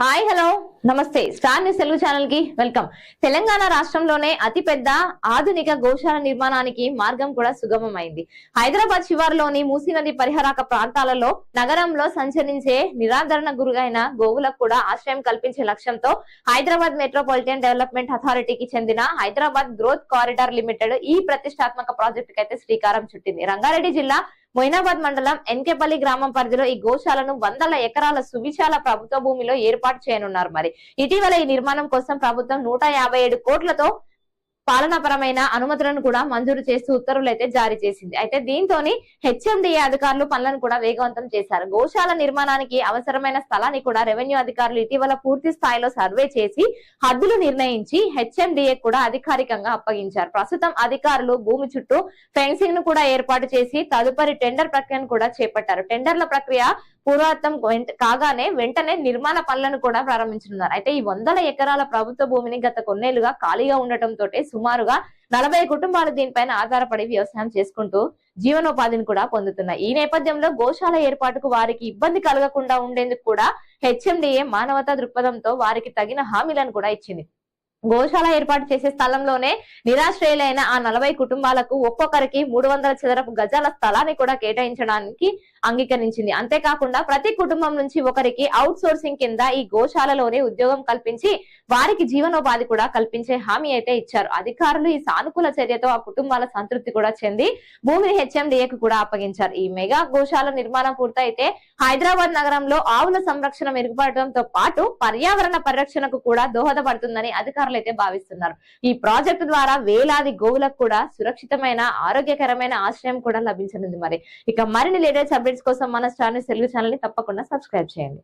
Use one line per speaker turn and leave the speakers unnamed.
Hi hello నమస్తే. Star news Telugu ఛానల్కి welcome. Telangana రాష్ట్రంలోనే అతిపెద్ద ఆధునిక గోశాల నిర్మాణానికి మార్గం కూడా సుగమమైంది. హైదరాబాద్ శివారులోని మూసీ నది పరిహారక ప్రాంతాలలో నగరంలో సంచరించే నిరాధరణ గురైన గోవులకు కూడా ఆశ్రయం కల్పించే లక్ష్యంతో హైదరాబాద్ మెట్రోపాలిటన్ డెవలప్మెంట్ అథారిటీకి చెందిన హైదరాబాద్ గ్రోత్ కారిడార్ లిమిటెడ్ ఈ ప్రతిష్టాత్మక ప్రాజెక్టుకి అయితే శ్రీకారం చుట్టింది. రంగారెడ్డి జిల్లా మొయినాబాద్ మండలం ఎన్కేపల్లి గ్రామం పరిధిలో ఈ గోశాలను వందల ఎకరాల సువిశాల ప్రభుత్వ భూమిలో ఏర్పాటు చేయనున్నారు మరి. ఇటీవల ఈ నిర్మాణం కోసం ప్రభుత్వం నూట యాభై ఏడు కోట్లతో పాలనాపరమైన అనుమతులను కూడా మంజూరు చేస్తూ ఉత్తర్వులు అయితే జారీ చేసింది. అయితే దీంతో హెచ్ఎండిఏ అధికారులు పనులను కూడా వేగవంతం చేశారు. గోశాల నిర్మాణానికి అవసరమైన స్థలాన్ని కూడా రెవెన్యూ అధికారులు ఇటీవల పూర్తి స్థాయిలో సర్వే చేసి హద్దులు నిర్ణయించి హెచ్ఎండిఏ కూడా అధికారికంగా అప్పగించారు. ప్రస్తుతం అధికారులు భూమి చుట్టూ ఫెన్సింగ్ను కూడా ఏర్పాటు చేసి తదుపరి టెండర్ ప్రక్రియను కూడా చేపట్టారు. టెండర్ల ప్రక్రియ పూర్వార్థం కాగానే వెంటనే నిర్మాణ పనులను కూడా ప్రారంభించనున్నారు. అయితే ఈ వందల ఎకరాల ప్రభుత్వ భూమిని గత కొన్నేళ్ళుగా ఖాళీగా ఉండటంతో సుమారుగా నలభై కుటుంబాలు దీనిపైన ఆధారపడి వ్యవసాయం చేసుకుంటూ జీవనోపాధిని కూడా పొందుతున్నాయి. ఈ నేపథ్యంలో గోశాల ఏర్పాటుకు వారికి ఇబ్బంది కలగకుండా ఉండేందుకు కూడా హెచ్ఎండిఏ మానవతా దృక్పథంతో వారికి తగిన హామీలను కూడా ఇచ్చింది. గోశాల ఏర్పాటు చేసే స్థలంలోనే నిరాశ్రయులైన ఆ నలభై కుటుంబాలకు ఒక్కొక్కరికి మూడు వందల చదరపు గజాల స్థలాన్ని కూడా కేటాయించడానికి అంగీకరించింది. అంతేకాకుండా ప్రతి కుటుంబం నుంచి ఒకరికి అవుట్ సోర్సింగ్ కింద ఈ గోశాలలోనే ఉద్యోగం కల్పించి వారికి జీవనోపాధి కూడా కల్పించే హామీ అయితే ఇచ్చారు. అధికారులు ఈ సానుకూల చర్యతో ఆ కుటుంబాల సంతృప్తి కూడా చెంది భూమిని హెచ్ఎండిఏకు కూడా అప్పగించారు. ఈ మెగా గోశాల నిర్మాణం పూర్తయితే హైదరాబాద్ నగరంలో ఆవుల సంరక్షణ మెరుగుపడటంతో పాటు పర్యావరణ పరిరక్షణకు కూడా దోహదపడుతుందని అధికారులు అయితే భావిస్తున్నారు. ఈ ప్రాజెక్టు ద్వారా వేలాది గోవులకు కూడా సురక్షితమైన ఆరోగ్యకరమైన ఆశ్రయం కూడా లభించనుంది మరి. ఇక మరిన్ని లేటెస్ట్ అప్డేట్స్ కోసం మన స్టార్ తెలుగు ఛానల్ని తప్పకుండా సబ్స్క్రైబ్ చేయండి.